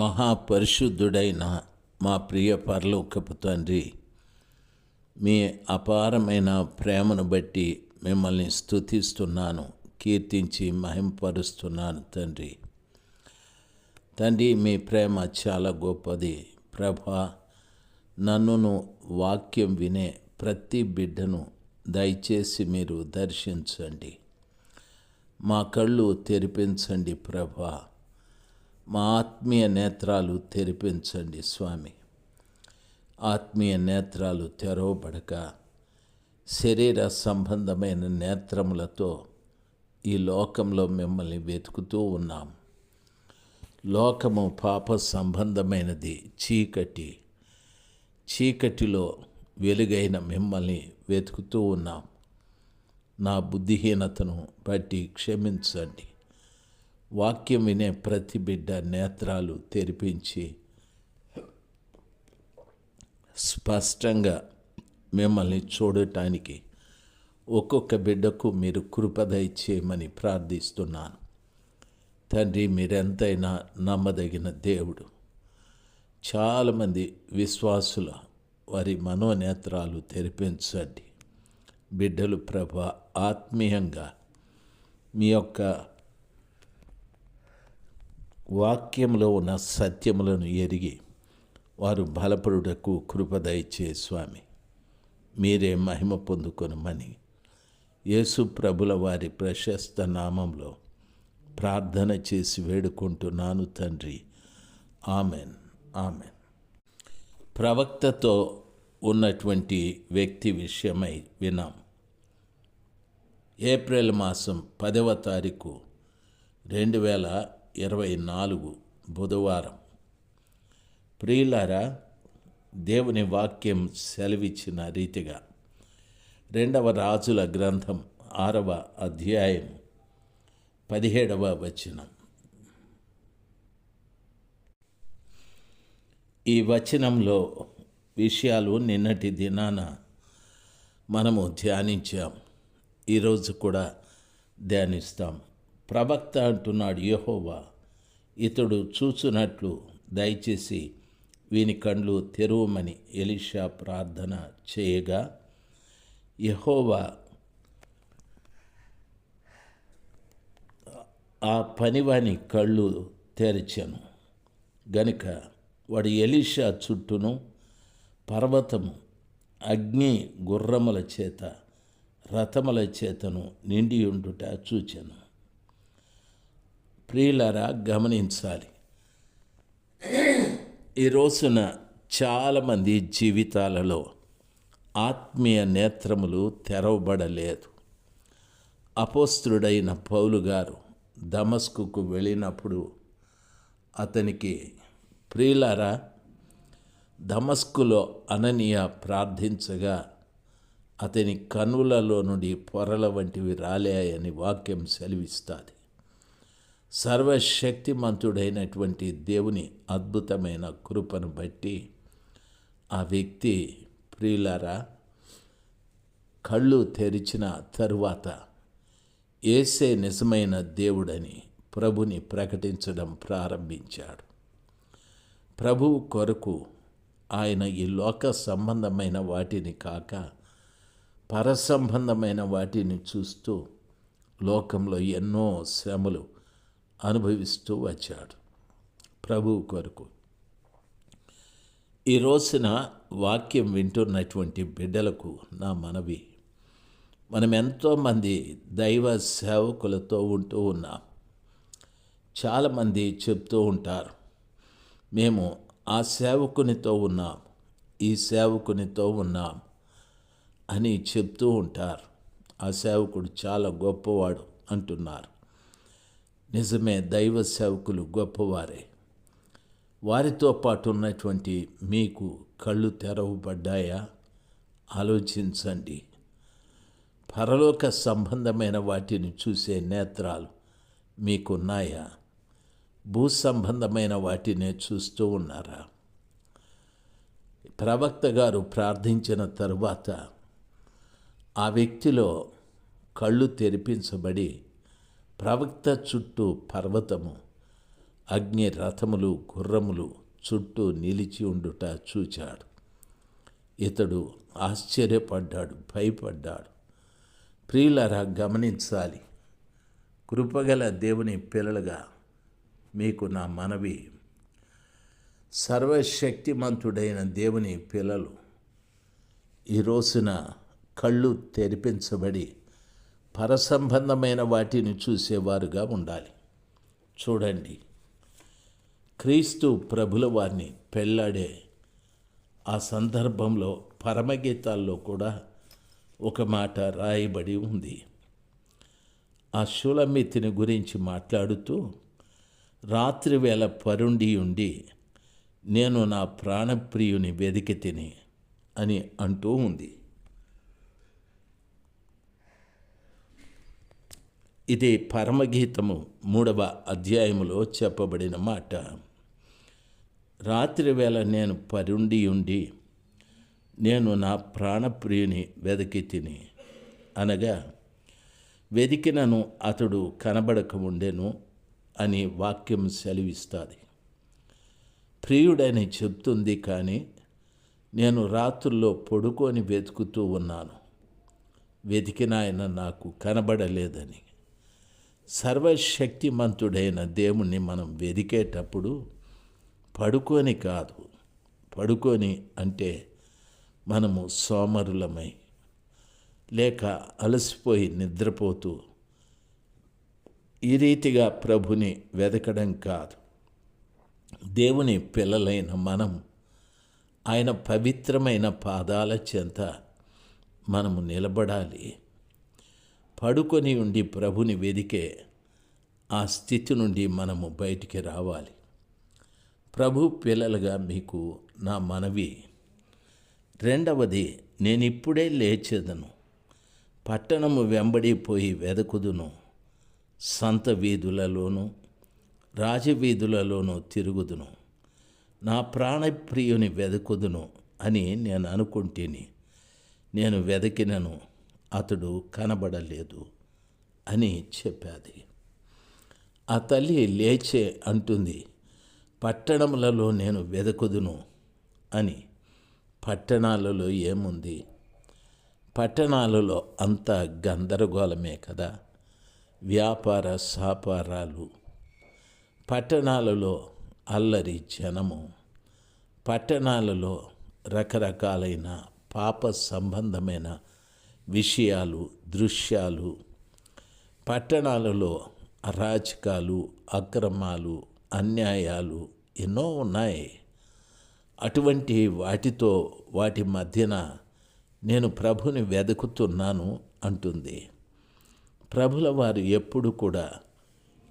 మహాపరిశుద్ధుడైన మా ప్రియ పరలోకపు తండ్రి మీ అపారమైన ప్రేమను బట్టి మిమ్మల్ని స్తుతిస్తున్నాను కీర్తించి మహింపరుస్తున్నాను తండ్రి. తండ్రి మీ ప్రేమ చాలా గొప్పది. ప్రభా నన్నును వాక్యం వినే ప్రతి బిడ్డను దయచేసి మీరు దర్శించండి. మా కళ్ళు తెరిపించండి ప్రభా. మా ఆత్మీయ నేత్రాలు తెరిపించండి స్వామి. ఆత్మీయ నేత్రాలు తెరవబడక శరీర సంబంధమైన నేత్రములతో ఈ లోకంలో మిమ్మల్ని వెతుకుతూ ఉన్నాం. లోకము పాప సంబంధమైనది చీకటి. చీకటిలో వెలుగైన మిమ్మల్ని వెతుకుతూ ఉన్నాం. నా బుద్ధిహీనతను బట్టి క్షమించండి. వాక్యం వినే ప్రతి బిడ్డ నేత్రాలు తెరిపించి స్పష్టంగా మిమ్మల్ని చూడటానికి ఒక్కొక్క బిడ్డకు మీరు కృపద ఇచ్చేయమని ప్రార్థిస్తున్నాను. తండ్రి మీరెంతైనా నమ్మదగిన దేవుడు. చాలామంది విశ్వాసుల వారి మనోనేత్రాలు తెరిపించండి. బిడ్డలు ప్రభ ఆత్మీయంగా మీ యొక్క వాక్యంలో ఉన్న సత్యములను ఎరిగి వారు బలపడుటకు కృప దయచే స్వామి. మీరే మహిమ పొందుకొనమని యేసు ప్రభుల వారి ప్రశస్త నామంలో ప్రార్థన చేసి వేడుకుంటున్నాను తండ్రి. ఆమెన్. ఆమెన్. ప్రవక్తతో ఉన్నటువంటి వ్యక్తి విషయమై వినాం ఏప్రిల్ మాసం పదవ తారీఖు రెండు వేల ఇరవై నాలుగు బుధవారం. ప్రియులారా దేవుని వాక్యం సెలవిచ్చిన రీతిగా రెండవ రాజుల గ్రంథం ఆరవ అధ్యాయం పదిహేడవ వచనం. ఈ వచనంలో విషయాలు నిన్నటి దినాన మనము ధ్యానించాం. ఈరోజు కూడా ధ్యానిస్తాం. ప్రవక్త అంటున్నాడు యహోవా ఇతడు చూచునట్లు దయచేసి వీని కండ్లు తెరవమని ఎలిషా ప్రార్థన చేయగా యహోవా ఆ పనివాని కళ్ళు తెరిచాను. గనుక వాడు ఎలిషా చుట్టూను పర్వతము అగ్ని గుర్రముల చేత రథముల చేతను నిండి ఉండుట చూచాను. ప్రియులరా గమనించాలి. ఈ రోజున చాలామంది జీవితాలలో ఆత్మీయ నేత్రములు తెరవబడలేదు. అపోస్తుడైన పౌలు గారు దమస్కుకు వెళ్ళినప్పుడు అతనికి ప్రియులారా దమస్కులో అననీయ ప్రార్థించగా అతని కనులలో నుండి పొరల వంటివి రాలేయని వాక్యం సెలవిస్తుంది. సర్వశక్తిమంతుడైనటువంటి దేవుని అద్భుతమైన కృపను బట్టి ఆ వ్యక్తి ప్రియులారా కళ్ళు తెరిచిన తరువాత ఏసే నిజమైన దేవుడని ప్రభుని ప్రకటించడం ప్రారంభించాడు. ప్రభువు కొరకు ఆయన ఈ లోక సంబంధమైన వాటిని కాక పరసంబంధమైన వాటిని చూస్తూ లోకంలో ఎన్నో శ్రమలు అనుభవిస్తూ వచ్చాడు ప్రభువు కొరకు. ఈ రోజున వాక్యం వింటున్నటువంటి బిడ్డలకు నా మనవి. మనం ఎంతోమంది దైవ సేవకులతో ఉంటూ ఉన్నాం. చాలామంది చెప్తూ ఉంటారు మేము ఆ సేవకునితో ఉన్నాం ఈ సేవకునితో ఉన్నాం అని చెప్తూ ఉంటారు. ఆ సేవకుడు చాలా గొప్పవాడు అంటున్నారు. నిజమే దైవ సేవకులు గొప్పవారే. వారితో పాటు ఉన్నటువంటి మీకు కళ్ళు తెరవబడ్డాయా? ఆలోచించండి. పరలోక సంబంధమైన వాటిని చూసే నేత్రాలు మీకున్నాయా? భూ సంబంధమైన వాటినే చూస్తూ ఉన్నారా? ప్రవక్త గారు ప్రార్థించిన తరువాత ఆ వ్యక్తిలో కళ్ళు తెరిపించబడి ప్రవక్త చుట్టూ పర్వతము అగ్ని రథములు గుర్రములు చుట్టూ నిలిచి ఉండుట చూచాడు. ఇతడు ఆశ్చర్యపడ్డాడు భయపడ్డాడు. ప్రియులరా గమనించాలి. కృపగల దేవుని పిల్లలుగా మీకు నా మనవి. సర్వశక్తిమంతుడైన దేవుని పిల్లలు ఈ రోజున కళ్ళు తెరిపించబడి పరసంబంధమైన వాటిని చూసేవారుగా ఉండాలి. చూడండి. క్రీస్తు ప్రభుల వారిని పెళ్ళాడే ఆ సందర్భంలో పరమగీతాల్లో కూడా ఒక మాట రాయబడి ఉంది. ఆ శూలమితిని గురించి మాట్లాడుతూ రాత్రి వేళ పరుండి ఉండి నేను నా ప్రాణప్రియుని వెదికి తిని అని అంటూ ఉంది. ఇది పరమగీతము మూడవ అధ్యాయములో చెప్పబడిన మాట. రాత్రి వేళ నేను పరుండి ఉండి నేను నా ప్రాణప్రియుని వెదకి తిని అనగా వెదికినను అతడు కనబడక ఉండెను అని వాక్యం సెలవిస్తుంది. ప్రియుడని చెప్తుంది కానీ నేను రాత్రుల్లో పడుకొని వెతుకుతూ ఉన్నాను. వెతికిన ఆయన నాకు కనబడలేదని. సర్వశక్తిమంతుడైన దేవుణ్ణి మనం వెదికేటప్పుడు పడుకొని కాదు పడుకొని అంటే మనము సోమరులమై లేక అలసిపోయి నిద్రపోతూ ఈ రీతిగా ప్రభుని వెదకడం కాదు. దేవుని పిల్లలైన మనం ఆయన పవిత్రమైన పాదాల చెంత మనము నిలబడాలి. పడుకొని ఉండి ప్రభుని వెదికే ఆ స్థితి నుండి మనము బయటికి రావాలి. ప్రభు పిల్లలుగా మీకు నా మనవి. రెండవది నేను ఇప్పుడే లేచేదను. పట్టణము వెంబడిపోయి వెదకుదును. సంత వీధులలోనూ రాజవీధులలోనూ తిరుగుదును. నా ప్రాణప్రియుని వెదకుదును అని నేను అనుకుంటేని. నేను వెదకినను. అతడు కనబడలేదు అని చెప్పాది. ఆ తల్లి లేచే అంటుంది పట్టణములలో నేను వెదకుదును అని. పట్టణాలలో ఏముంది? పట్టణాలలో అంత గందరగోళమే కదా. వ్యాపార సాపారాలు. పట్టణాలలో అల్లరి జనము. పట్టణాలలో రకరకాలైన పాప సంబంధమైన విషయాలు దృశ్యాలు పట్టణాలలో అరాచకాలు అక్రమాలు అన్యాయాలు ఎన్నో ఉన్నాయి. అటువంటి వాటితో వాటి మధ్యన నేను ప్రభుని వెతుకుతున్నాను అంటుంది. ప్రభుల వారు ఎప్పుడు కూడా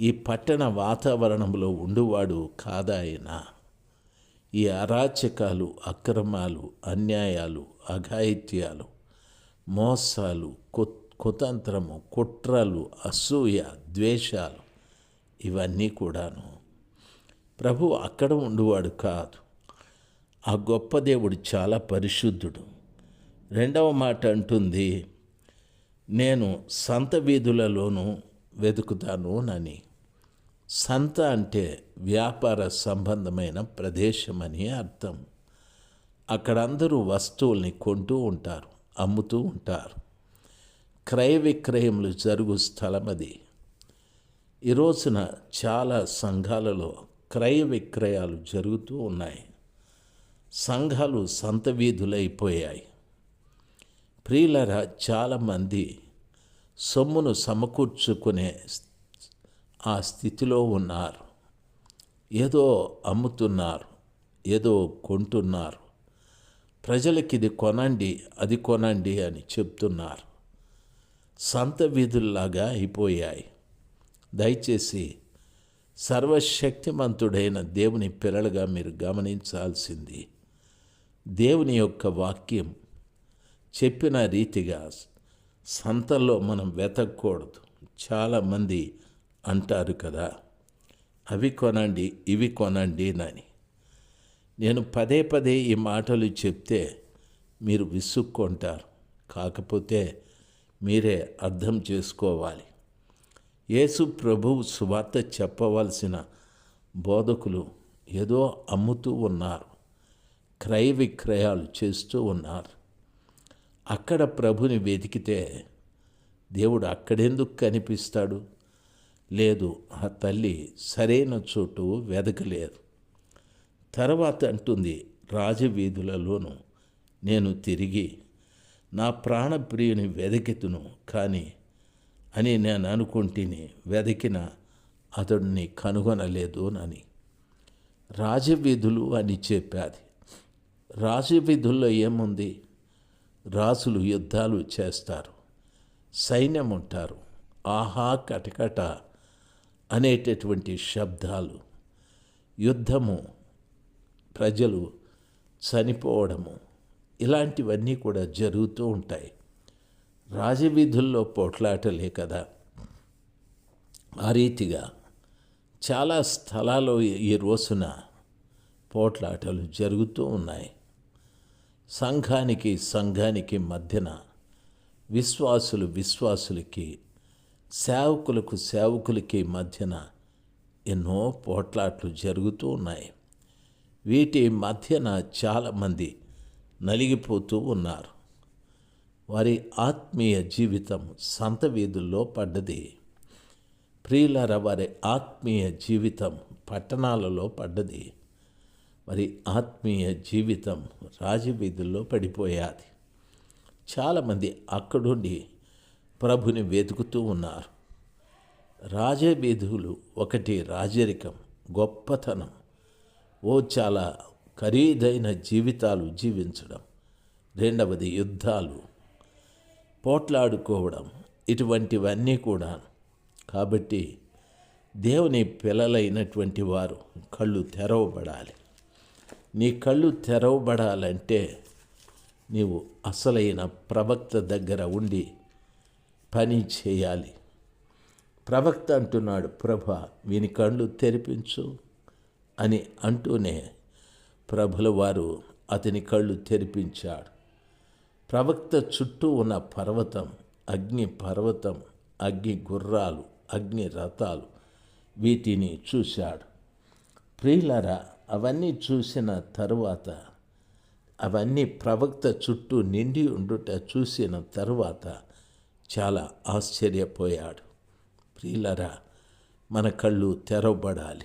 ఈ పట్టణ వాతావరణంలో ఉండువాడు కాదాయన. ఈ అరాచకాలు అక్రమాలు అన్యాయాలు అఘాయిత్యాలు మోసాలు కు- కుతంత్రము కుట్రలు అసూయ ద్వేషాలు ఇవన్నీ కూడాను ప్రభు అక్కడ ఉండువాడు కాదు. ఆ గొప్ప దేవుడు చాలా పరిశుద్ధుడు. రెండవ మాట అంటుంది నేను సంత వీధులలోనూ వెతుకుతాను నని. సంత అంటే వ్యాపార సంబంధమైన ప్రదేశమని అర్థం. అక్కడ అందరూ వస్తువుల్ని కొంటూ ఉంటారు. అమ్ముతూ ఉంటారు. క్రయ విక్రయములు జరుగు స్థలం అది. ఈ రోజున చాలా సంఘాలలో క్రయ విక్రయాలు జరుగుతూ ఉన్నాయి. సంఘాలు సంత వీధులైపోయాయి. ప్రియులరా చాలామంది సొమ్మును సమకూర్చుకునే ఆ స్థితిలో ఉన్నారు. ఏదో అమ్ముతున్నారు ఏదో కొంటున్నారు. ప్రజలకి ఇది కొనండి అది కొనండి అని చెప్తున్నారు. సంత వీధుల్లాగా అయిపోయాయి. దయచేసి సర్వశక్తిమంతుడైన దేవుని పిల్లలుగా మీరు గమనించాల్సింది దేవుని యొక్క వాక్యం చెప్పిన రీతిగా సంతల్లో మనం వెతకూడదు చాలామంది అంటారు కదా అవి కొనండి ఇవి కొనండి అని. నేను పదే పదే ఈ మాటలు చెప్తే మీరు విసుక్కుంటారు. కాకపోతే మీరే అర్థం చేసుకోవాలి. యేసు ప్రభువు సువార్త చెప్పవలసిన బోధకులు ఏదో అమ్ముతూ ఉన్నారు. క్రయ విక్రయాలు చేస్తూ ఉన్నారు. అక్కడ ప్రభుని వెతికితే దేవుడు అక్కడెందుకు కనిపిస్తాడు? లేదు ఆ తల్లి సరైన చోటు వెదకలేదు తర్వాత అంటుంది రాజవీధులలోనూ నేను తిరిగి నా ప్రాణప్రియుని వెదకెతును కానీ అని నేను అనుకుంటుని వెదకిన అతడిని కనుగొనలేదు అని రాజవీధులు అని చెప్పాది. రాజవీధుల్లో ఏముంది? రాజులు యుద్ధాలు చేస్తారు. సైన్యం ఉంటారు ఆహా కటకట అనేటటువంటి శబ్దాలు. యుద్ధము ప్రజలు చనిపోవడము. ఇలాంటివన్నీ కూడా జరుగుతూ ఉంటాయి. రాజవీధుల్లో పోట్లాటలే కదా. ఆ రీతిగా చాలా స్థలాల్లో ఈ రోజున పోట్లాటలు జరుగుతూ ఉన్నాయి. సంఘానికి సంఘానికి మధ్యన విశ్వాసులు విశ్వాసులకి సేవకులకు సేవకులకి మధ్యన ఎన్నో పోట్లాట్లు జరుగుతూ ఉన్నాయి. వీటి మధ్యన చాలామంది నలిగిపోతూ ఉన్నారు. వారి ఆత్మీయ జీవితం సంత వీధుల్లో పడ్డది. ప్రియులర వారి ఆత్మీయ జీవితం పట్టణాలలో పడ్డది. మరి ఆత్మీయ జీవితం రాజవీధుల్లో పడిపోయాది. చాలామంది అక్కడుండి ప్రభుని వెతుకుతూ ఉన్నారు. రాజవీధులు ఒకటి రాజరికం గొప్పతనం ఓ చాలా ఖరీదైన జీవితాలు జీవించడం. రెండవది యుద్ధాలు. పోట్లాడుకోవడం. ఇటువంటివన్నీ కూడా. కాబట్టి దేవుని పిల్లలైనటువంటి వారు కళ్ళు తెరవబడాలి. నీ కళ్ళు తెరవబడాలంటే నీవు అసలైన ప్రవక్త దగ్గర ఉండి పని చేయాలి. ప్రవక్త అంటున్నాడు ప్రభ వీని కళ్ళు తెరిపించు. అని అంటూనే ప్రభుల వారు అతని కళ్ళు తెరిపించాడు. ప్రవక్త చుట్టూ ఉన్న పర్వతం అగ్ని పర్వతం అగ్ని గుర్రాలు అగ్ని రథాలు వీటిని చూశాడు. ప్రియులరా అవన్నీ చూసిన తరువాత అవన్నీ ప్రవక్త చుట్టూ నిండి ఉండుట చూసిన తరువాత చాలా ఆశ్చర్యపోయాడు. ప్రియులరా మన కళ్ళు తెరవబడాలి.